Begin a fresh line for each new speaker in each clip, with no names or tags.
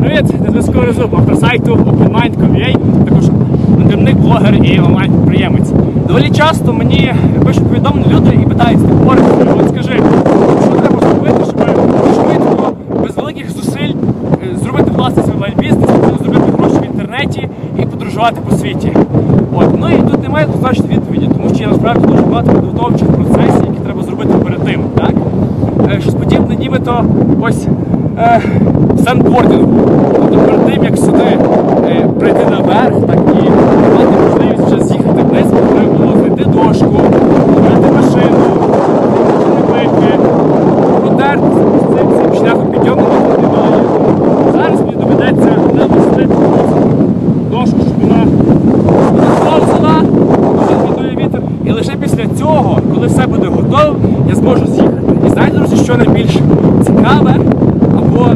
Привіт, на зв'язку Резуб, автор сайту OpenMind.com.ua, також мандрівник, блогер і онлайн-підприємець. Доволі часто мені пишуть повідомлення люди і питають, Борис, от скажи, що треба зробити, щоб швидко, без великих зусиль е, зробити власний свій онлайн-бізнес, зробити гроші в інтернеті і подорожувати по світі. От. Немає однозначної відповіді, тому що є насправді дуже багато підготовчих процесів, які треба зробити перед тим. Так? Е, Щось подібне, нібито ось е, сендбордингу. Тобто перед тим, як сюди е, прийти наверх, так і мати можливість вже з'їхати вниз, треба було знайти дошку, зробити машину, продертися ось цим шляхом підйому що найбільш цікаве або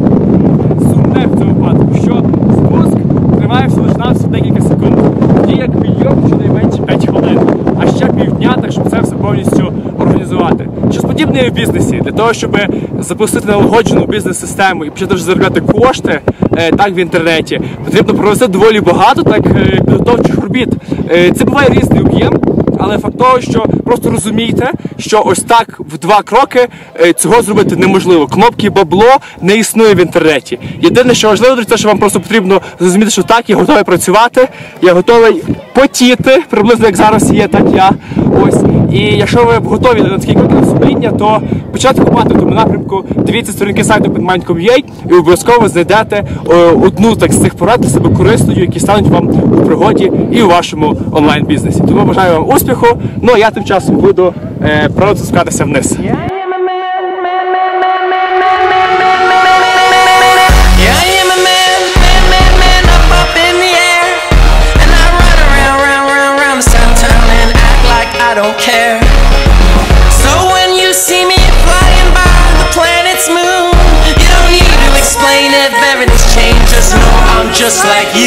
сумне в цьому випадку, що спуск триває всього навсього декілька секунд. Тоді як підйом щонайменше 5 хвилин, а ще півдня, так щоб це все повністю організувати. Щось подібне в бізнесі. Для того, щоб запустити налагоджену бізнес-систему і почати заробляти кошти е, так в інтернеті, потрібно провести доволі багато так е, підготовчих робіт. Е, Це буває різний об'єм. Але факт того, що просто розумійте, що ось так в два кроки е, цього зробити неможливо. Кнопки бабло не існує в інтернеті. Єдине, що важливо, це що вам просто потрібно зрозуміти, що так, я готовий працювати, я готовий потіти, приблизно як зараз є, так я. Ось. І якщо ви готові до кроки сумління, то почати купати в тому напрямку, дивіться сторінки сайту PinMind.com.ua і обов'язково знайдете е, одну так з цих порад для себе корисною, які стануть вам у пригоді і у вашому онлайн-бізнесі. Тому бажаю вам успіху. Ну а я тим часом буду е, продовжувати спускатися вниз.
I don't care. So when you see me flying by the planet's moon, you don't need to explain if everything's changed. Just know I'm just like you.